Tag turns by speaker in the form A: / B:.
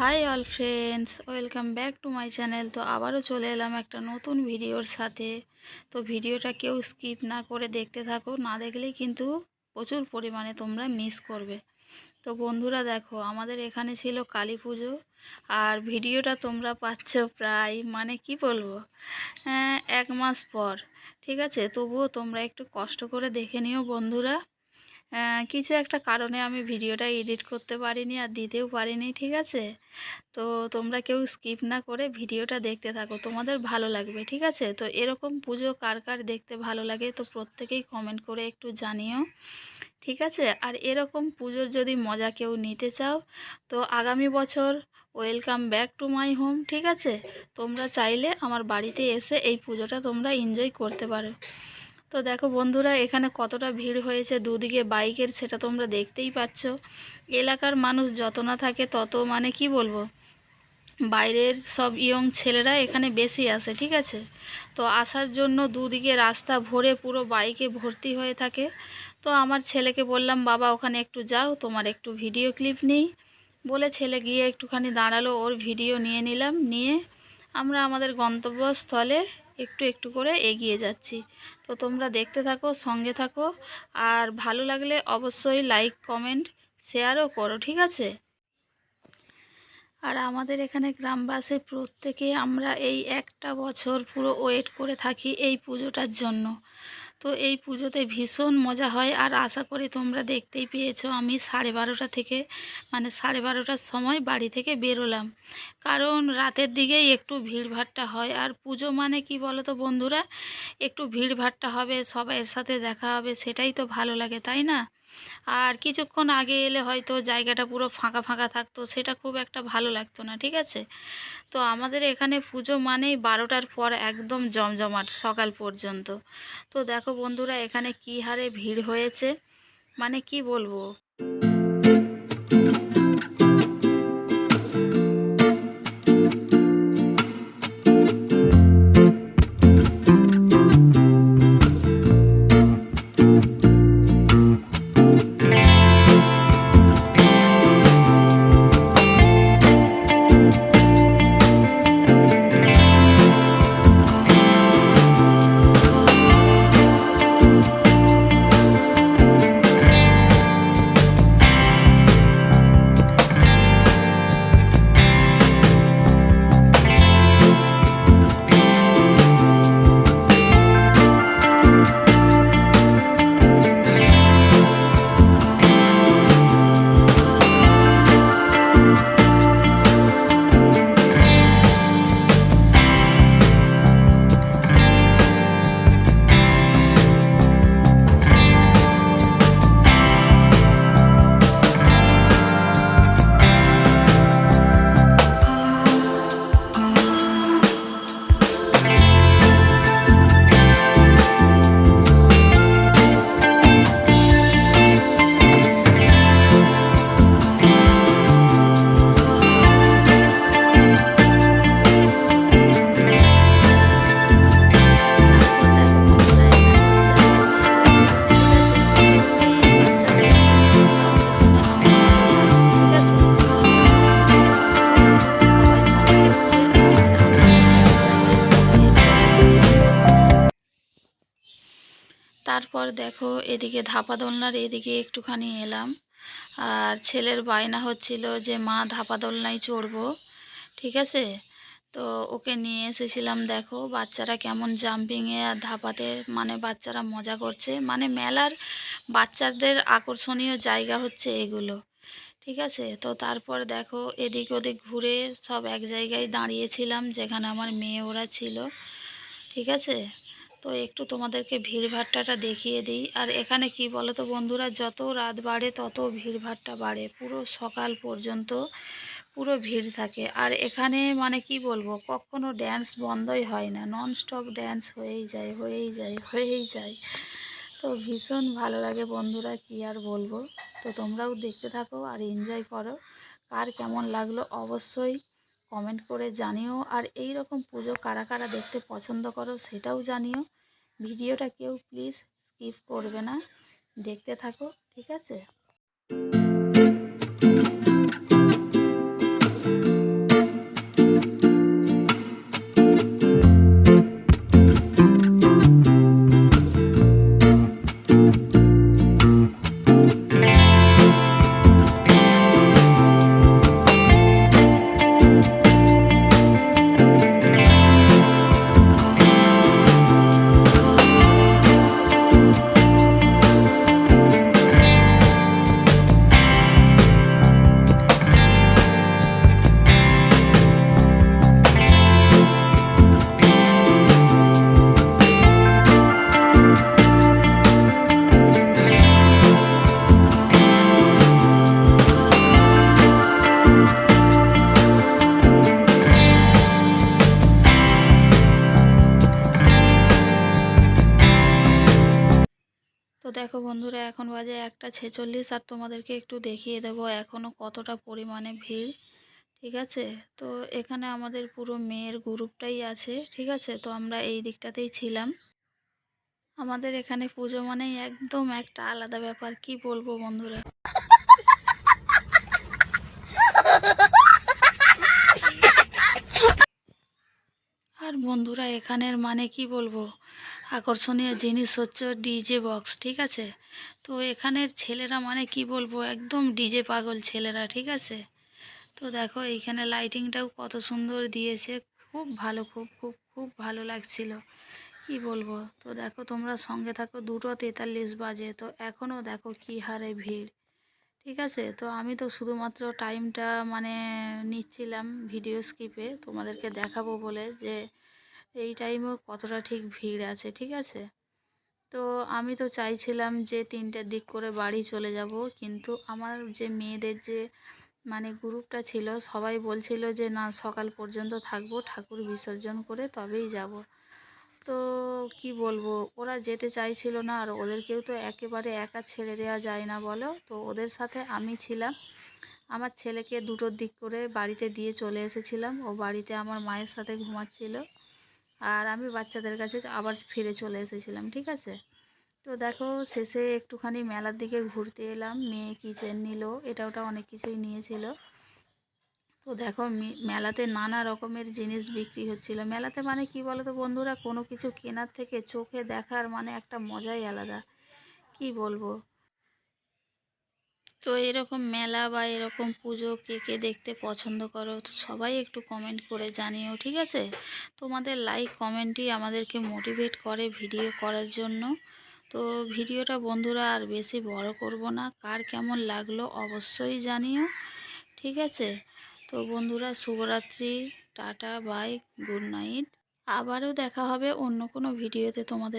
A: Hi all friends welcome back to my channel তো আবারও চলে এলাম একটা নতুন ভিডিওর সাথে। তো ভিডিওটা কেউ স্কিপ না করে দেখতে থাকো, না দেখলেই কিন্তু প্রচুর পরিমাণে তোমরা মিস করবে। তো বন্ধুরা দেখো, আমাদের এখানে ছিল কালী পুজো, আর ভিডিওটা তোমরা পাচ্ছ প্রায় মানে কি বলব হ্যাঁ এক মাস পর, ঠিক আছে? তবুও তোমরা একটু কষ্ট করে দেখে নিও বন্ধুরা। কিছু একটা কারণে আমি ভিডিওটা এডিট করতে পারিনি আর দিতেও পারিনি, ঠিক আছে? তো তোমরা কেউ স্কিপ না করে ভিডিওটা দেখতে থাকো, তোমাদের ভালো লাগবে, ঠিক আছে? তো এরকম পুজো কার কার দেখতে ভালো লাগে তো প্রত্যেকেই কমেন্ট করে একটু জানিও, ঠিক আছে? আর এরকম পুজোর যদি মজা কেউ নিতে চাও, তো আগামী বছর welcome back to my home ঠিক আছে? তোমরা চাইলে আমার বাড়িতে এসে এই পুজোটা তোমরা এনজয় করতে পারো। তো দেখো বন্ধুরা, এখানে কতটা ভিড় হয়েছে দুদিকে বাইকের সেটা তোমরা দেখতেই পাচ্ছ। এলাকার মানুষ যত না থাকে তত মানে কি বলব, বাইরের সব ইয়ং ছেলেরা এখানে বেশি আসে, ঠিক আছে? তো আসার জন্য দুদিকে রাস্তা ভরে পুরো বাইকে ভর্তি হয়ে থাকে। তো আমার ছেলেকে বললাম, বাবা, ওখানে একটু যাও, তোমার একটু ভিডিও ক্লিপ নিই। বলে ছেলে গিয়ে একটুখানি দাঁড়াল, ওর ভিডিও নিয়ে নিলাম, নিয়ে আমরা আমাদের গন্তব্যস্থলে একটু একটু করে এগিয়ে যাচ্ছি। তো তোমরা দেখতে থাকো, সঙ্গে থাকো। আর ভালো লাগলে অবশ্যই লাইক কমেন্ট শেয়ারও করো, ঠিক আছে? আর আমাদের এখানে গ্রামবাসী প্রত্যেকে আমরা এই একটা বছর পুরো ওয়েট করে থাকি এই পুজোটার জন্য। তো এই পুজোতে ভীষণ মজা হয় আর আশা করি তোমরা দেখতেই পেয়েছ আমি সাড়ে বারোটা থেকে মানে সাড়ে বারোটার সময় বাড়ি থেকে বেরোলাম। কারণ রাতের দিকেই একটু ভিড়ভাট্টা হয় আর পুজো মানে কি বলো তো বন্ধুরা? একটু ভিড়ভাট্টা হবে, সবাইয়ের সাথে দেখা হবে, সেটাই তো ভালো লাগে, তাই না? আর কিছুক্ষণ আগে এলে হয়তো জায়গাটা পুরো ফাঁকা ফাঁকা থাকতো, সেটা খুব একটা ভালো লাগতো না, ঠিক আছে? তো আমাদের এখানে পুজো মানেই বারোটার পর একদম জমজমাট সকাল পর্যন্ত। তো দেখো বন্ধুরা, এখানে কী হারে ভিড় হয়েছে? মানে কি বলব? তারপর দেখো এদিকে ধাপা দোলনার এদিকে একটুখানি এলাম। আর ছেলের বায়না হচ্ছিল যে, মা ধাপা দোলনায় চড়বো। ঠিক আছে? তো ওকে নিয়ে এসেছিলাম, দেখো, বাচ্চারা কেমন জাম্পিংয়ে আর ধাপাতে মানে বাচ্চারা মজা করছে। মানে মেলার বাচ্চাদের আকর্ষণীয় জায়গা হচ্ছে এগুলো। ঠিক আছে? তো তারপর দেখো, এদিক ওদিক ঘুরে সব এক জায়গায় দাঁড়িয়েছিলাম, যেখানে আমার মেয়ে ওরা ছিল। ঠিক আছে? তো একটু তোমাদেরকে ভিড়ভাট্টাটা দেখিয়ে দিই। আর এখানে কি বলো তো বন্ধুরা, যত রাত বাড়ে তত ভিড়ভাট্টা বাড়ে। পুরো সকাল পর্যন্ত পুরো ভিড় থাকে। আর এখানে মানে কি বলব, কখনো ড্যান্স বন্ধই হয় না। নন স্টপ ড্যান্স হয়েই যায় হয়েই যায় হয়েই যায়। তো ভীষণ ভালো লাগে বন্ধুরা, কি আর বলব। তো তোমরাও দেখতে থাকো আর এনজয় করো। কার কেমন লাগল অবশ্যই কমেন্ট করে জানিও। আর এই রকম পুজো কারা কারা দেখতে পছন্দ করো সেটাও জানিও। ভিডিওটা কেউ প্লিজ স্কিপ করবে না। দেখতে থাকো, ঠিক আছে? বন্ধুরা, এখন বাজে একটা ছেচল্লিশ আর তোমাদেরকে একটু দেখিয়ে দেবো এখনও কতটা পরিমাণে ভিড়, ঠিক আছে? তো এখানে আমাদের পুরো মেয়ের গ্রুপটাই আছে, ঠিক আছে? তো আমরা এই দিকটাতেই ছিলাম। আমাদের এখানে পুজো মানেই একদম একটা আলাদা ব্যাপার, কি বলব বন্ধুরা আর বন্ধুরা, এখানের মানে কি বলব? আকর্ষণীয় জিনিস হচ্ছে ডিজে বক্স, ঠিক আছে? তো এখানের ছেলেরা মানে কি বলব? একদম ডিজে পাগল ছেলেরা, ঠিক আছে? তো দেখো, এইখানে লাইটিংটাও কত সুন্দর দিয়েছে। খুব ভালো, খুব খুব খুব ভালো লাগছিল। কি বলব? তো দেখো, তোমরা সঙ্গে থাকো, দুটো তেতাল্লিশ বাজে। তো এখনও দেখো কি হারে ভিড়, ঠিক আছে? তো আমি তো শুধুমাত্র টাইমটা মানে নিচ্ছিলাম ভিডিও স্কিপে। তোমাদেরকে দেখাবো বলে যে এই টাইমেও কতটা ঠিক ভিড় আছে, ঠিক আছে? তো আমি তো চাইছিলাম যে তিনটের দিক করে বাড়ি চলে যাব, কিন্তু আমার যে মেয়েদের যে মানে গ্রুপটা ছিল, সবাই বলছিল যে না, সকাল পর্যন্ত থাকব, ঠাকুর বিসর্জন করে তবেই যাব। তো কি বলব, ওরা যেতে চাইছিল না, আর ওদেরকেও তো একেবারে একা ছেড়ে দেওয়া যায় না বলো? তো ওদের সাথে আমি ছিলাম, আমার ছেলেকে দুটোর দিক করে বাড়িতে দিয়ে চলে এসেছিলাম, ও বাড়িতে আমার মায়ের সাথে ঘুমাচ্ছিল। আর আমি বাচ্চাদের কাছে আবার ফিরে চলে এসেছিলাম, ঠিক আছে? তো দেখো, শেষে একটুখানি মেলার দিকে ঘুরতে এলাম, মেয়ে কিচেন নিল, এটা ওটা অনেক কিছুই নিয়েছিল। তো দেখো মেলাতে নানা রকমের জিনিস বিক্রি হচ্ছিল। মেলাতে মানে কি বলো তো বন্ধুরা, কোনো কিছু কেনার থেকে চোখে দেখার মানে একটা মজাই আলাদা। কি বলব? তো এরকম মেলা বা এরকম পুজো কে কে দেখতে পছন্দ করো সবাই একটু কমেন্ট করে জানিও, ঠিক আছে? তোমাদের লাইক কমেন্টই আমাদেরকে মোটিভেট করে ভিডিও করার জন্য। তো ভিডিওটা বন্ধুরা আর বেশি বড় করব না, কার কেমন লাগল অবশ্যই জানিও, ঠিক আছে? তো বন্ধুরা, শুভরাত্রি, টাটা বাই গুড নাইট আবারও দেখা হবে অন্য কোনো ভিডিওতে তোমাদের